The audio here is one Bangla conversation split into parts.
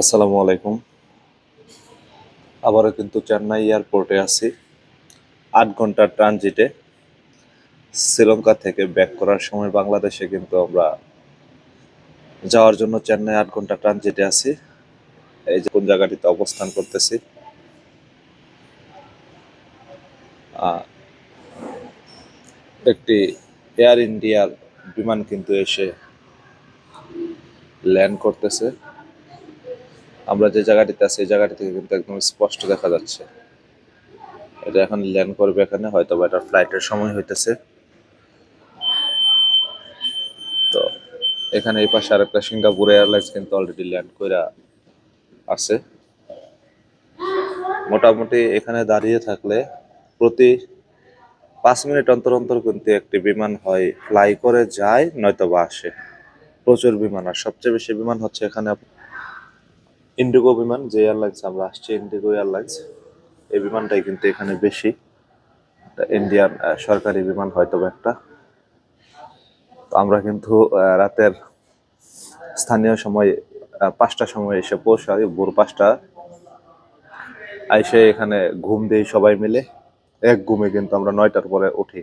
আসসালামু আলাইকুম। আবারও কিন্তু চেন্নাই এয়ারপোর্টে আছি। আট ঘণ্টার ট্রানজিটে শ্রীলঙ্কা থেকে ব্যাক করার সময় বাংলাদেশে কিন্তু আমরা যাওয়ার জন্য চেন্নাই আট ঘণ্টা ট্রানজিটে আছি। এই যে কোন জায়গাটিতে অবস্থান করতেছি। একটি এয়ার ইন্ডিয়ার বিমান কিন্তু এসে ল্যান্ড করতেছে। আমরা যে জায়গাটিতে আছি, এই জায়গাটি থেকে কিন্তু একদম স্পষ্ট দেখা যাচ্ছে। এটা এখন ল্যান্ড করবে এখানে হয়তো বা এটা ফ্লাইটের সময় হইতেছে। তো এখানে এই পাশে আরেকটা সিঙ্গাপুর এয়ারলাইন্স কিন্তু অলরেডি ল্যান্ড কইরা আছে। মোটামুটি এখানে দাঁড়িয়ে থাকলে প্রতি পাঁচ মিনিট অন্তর অন্তর কিন্তু একটি বিমান হয় ফ্লাই করে যায় নয়তো বা আসে। প্রচুর বিমান, আর সবচেয়ে বেশি বিমান হচ্ছে এখানে ইন্ডিগো বিমান, যে এয়ারলাইন্স আমরা আসছি ইন্ডিগো এয়ারলাইন্স এই বিমানটাই কিন্তু এখানে বেশি। ইন্ডিয়ান সরকারি বিমান হয়তো একটা। তো আমরা কিন্তু রাতের স্থানীয় সময় পাঁচটার সময় এসে পৌঁছাই, ভোর পাঁচটা। এসে এখানে ঘুম দিই সবাই মিলে। এক ঘুমে কিন্তু আমরা নয়টার পরে উঠি।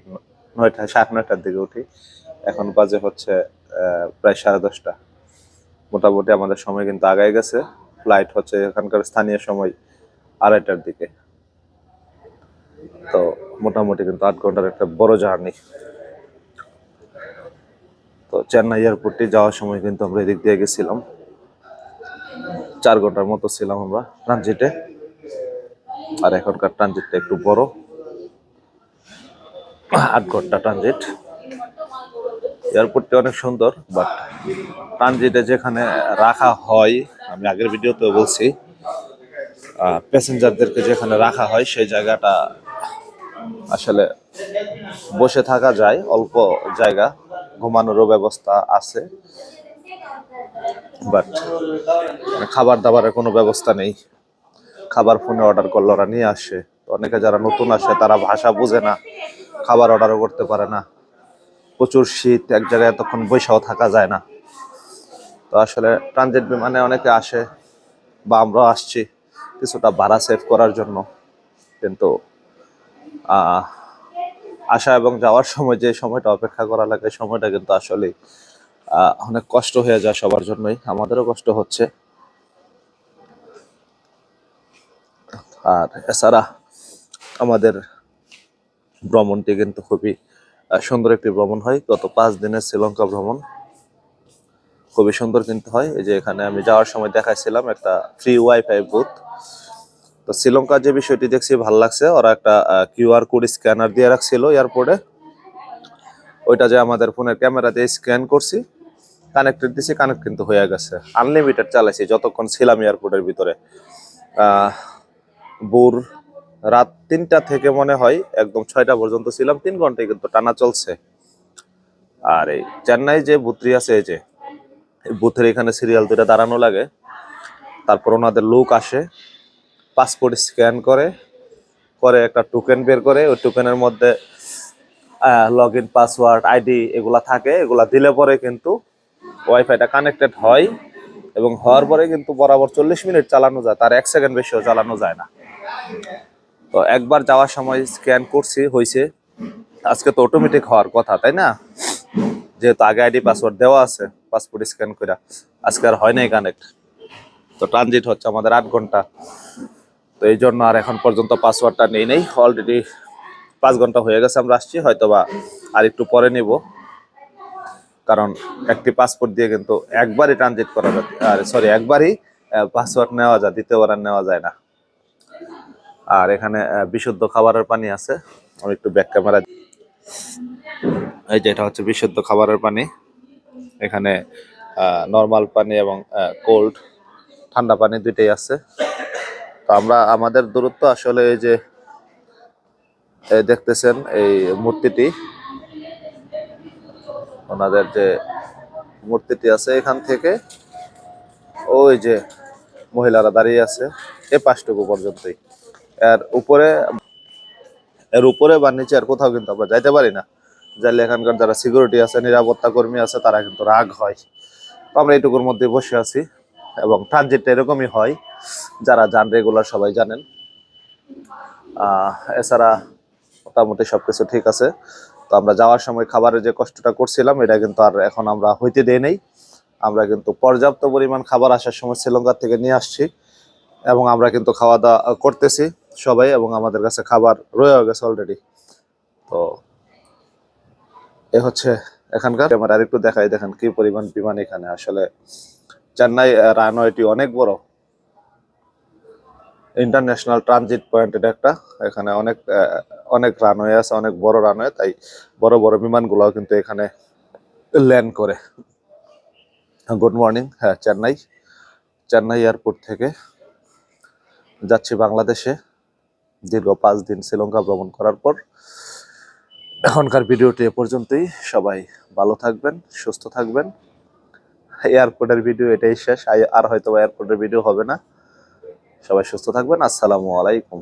নয়টা, সাড়ে নয়টার দিকে উঠি। এখন বাজে হচ্ছে প্রায় সাড়ে দশটা। মোটামুটি আমাদের সময় কিন্তু আগায় গেছে। ফ্লাইট হচ্ছে এখানকার স্থানীয় সময় আড়াইটার দিকে। তো মোটামুটি কিন্তু আট ঘণ্টার একটা বড় জার্নি। তো চেন্নাই এয়ারপোর্টে যাওয়ার সময় কিন্তু আমরা এদিক দিয়ে গেছিলাম। চার ঘণ্টার মতো ছিলাম আমরা ট্রানজিটে। আর এখনকার ট্রানজিটটা একটু বড়। আট ঘণ্টা ট্রানজিট। এয়ারপোর্টটি অনেক সুন্দর বাট ট্রানজিটে যেখানে রাখা হয়, আমি আগের ভিডিওতে বলছি প্যাসেঞ্জারদেরকে যেখানে রাখা হয়, সেই জায়গাটা আসলে বসে থাকা যায়, অল্প জায়গা, ঘুমানোরও ব্যবস্থা আছে বাট খাবার দাবারের কোনো ব্যবস্থা নেই। খাবার ফোনে অর্ডার করলে ওরা নিয়ে আসে অনেকে যারা নতুন আসে, তারা ভাষা বোঝে না, খাবার অর্ডারও করতে পারে না। প্রচুর শীত, এক জায়গায় এতক্ষণ বৈশাও থাকা যায় না। তো আসলে ট্রানজিট বিমানে অনেকে আসে বা আমরাও আসছি, কিছুটা ভাড়া সেভ করার জন্য। কিন্তু আসা এবং যাওয়ার সময় যে সময়টা অপেক্ষা করা লাগে, সময়টা কিন্তু আসলে অনেক কষ্ট হয়ে যায় সবার জন্যই, আমাদেরও কষ্ট হচ্ছে। আর এছাড়া আমাদের ভ্রমণটি কিন্তু খুবই সুন্দর একটি ভ্রমণ হয়। গত পাঁচ দিনের শ্রীলঙ্কা ভ্রমণ। খুবই সুন্দর কিন্তু হয়। এই যে এখানে আমি যাওয়ার সময় দেখাইছিলাম একটা ফ্রি ওয়াইফাই বুথ তো শ্রীলঙ্কার যে বিষয়টি দেখছি, ভালো লাগছে। ওরা একটা কিউআর কোড স্ক্যানার দিয়ে রাখছিল এয়ারপোর্টে। ওইটা যে আমাদের ফোনের ক্যামেরা দিয়ে স্ক্যান করছি, কানেক্টেড দিছি, কানেক্ট কিন্তু হয়ে গেছে। আনলিমিটেড চালাইছি, যতক্ষণ ছিলাম এয়ারপোর্টের ভিতরে। ভোর রাত তিনটা থেকে মনে হয়, একদম ছয়টা পর্যন্ত ছিলাম, তিন ঘন্টায় কিন্তু টানা চলছে। আর এই চেন্নাই যে বুথটি আছে, এই যে বুথের এখানে সিরিয়াল দুটা দাঁড়ানো লাগে। তারপর ওনাদের লোক আসে পাসপোর্ট স্ক্যান করে করে একটা টোকেন বের করে, ওই টোকেনের মধ্যে লগ ইন পাসওয়ার্ড আইডি এগুলা থাকে, এগুলা দিলে পরে কিন্তু ওয়াইফাইটা কানেক্টেড হয় এবং হওয়ার পরে কিন্তু বরাবর চল্লিশ মিনিট চালানো যায়, তার এক সেকেন্ড বেশিও চালানো যায় না। তো একবার যাওয়ার সময় স্ক্যান করছি হয়েছে আজকে তো অটোমেটিক হওয়ার কথা, তাই না? যেহেতু আগে আইডি পাসওয়ার্ড দেওয়া আছে পাসপোর্ট স্ক্যান করে আজকে আর হয় নাই কানেক্ট তো ট্রানজিট হচ্ছে আমাদের আট ঘণ্টা। তো এই জন্য আর এখন পর্যন্ত পাসওয়ার্ডটা নেই নেই। অলরেডি পাঁচ ঘণ্টা হয়ে গেছে, আমরা আসছি। হয়তো বা আর একটু পরে নিব। কারণ একটি পাসপোর্ট দিয়ে কিন্তু একবারই ট্রানজিট করা যায় আর সরি একবারই পাসওয়ার্ড নেওয়া যায়, দ্বিতীয়বার আর নেওয়া যায় না। আর এখানে বিশুদ্ধ খাবারের পানি আছে। আমি একটু ব্যাক ক্যামেরা এই যে এটা হচ্ছে বিশুদ্ধ খাবারের পানি। এখানে নর্মাল পানি এবং কোল্ড ঠান্ডা পানি দুইটাই আছে। তো আমরা, আমাদের দূরত্ব আসলে এই যে দেখতেছেন এই মূর্তিটি। ওনাদের যে মূর্তিটি আছে এখান থেকে, ওই যে মহিলারা দাঁড়িয়ে আছে, এ পাঁচটুকু পর্যন্তই। এর উপরে এর উপরে বা নিচে আর কোথাও কিন্তু আমরা যাইতে পারি না। যাইলে এখানকার যারা সিকিউরিটি আছে, নিরাপত্তা কর্মী আছে, তারা কিন্তু রাগ হয়। তো আমরা এইটুকুর মধ্যে বসে আছি এবং ট্রানজিটটা এরকমই হয়, যারা যান রেগুলার সবাই জানেন। এছাড়া মোটামুটি সবকিছু ঠিক আছে। তো আমরা যাওয়ার সময় খাবারের যে কষ্টটা করছিলাম, এটা কিন্তু আর এখন আমরা হইতে দেই নেই। আমরা কিন্তু পর্যাপ্ত পরিমাণ খাবার আসার সময় শ্রীলঙ্কা থেকে নিয়ে আসছি এবং আমরা কিন্তু খাওয়া দাওয়া করতেছি। সবাই এবং আমাদের কাছে খাবার রয়ে গেছে অলরেডি তো এ হচ্ছে এখানকার। ক্যামেরা আরেকটু দেখাই দেখেন কি পরিমাণ বিমান এখানে। আসলে চেন্নাই রানওয়েটি অনেক বড়। ইন্টারন্যাশনাল ট্রানজিট পয়েন্ট এটা একটা। এখানে অনেক অনেক রানওয়ে আছে, অনেক বড় রানওয়ে। তাই বড় বড় বিমানগুলো কিন্তু এখানে ল্যান্ড করে। Good morning. হ্যাঁ চেন্নাই। চেন্নাই এয়ারপোর্ট থেকে যাচ্ছি বাংলাদেশে। দীর্ঘ পাঁচ দিন শ্রীলঙ্কা ভ্রমণ করার পর এখনকার ভিডিওটি এ পর্যন্তই। সবাই ভালো থাকবেন, সুস্থ থাকবেন। এয়ারপোর্টের ভিডিও এটাই শেষ। আর হয়তো এয়ারপোর্টের ভিডিও হবে না। সবাই সুস্থ থাকবেন। আসসালামু আলাইকুম।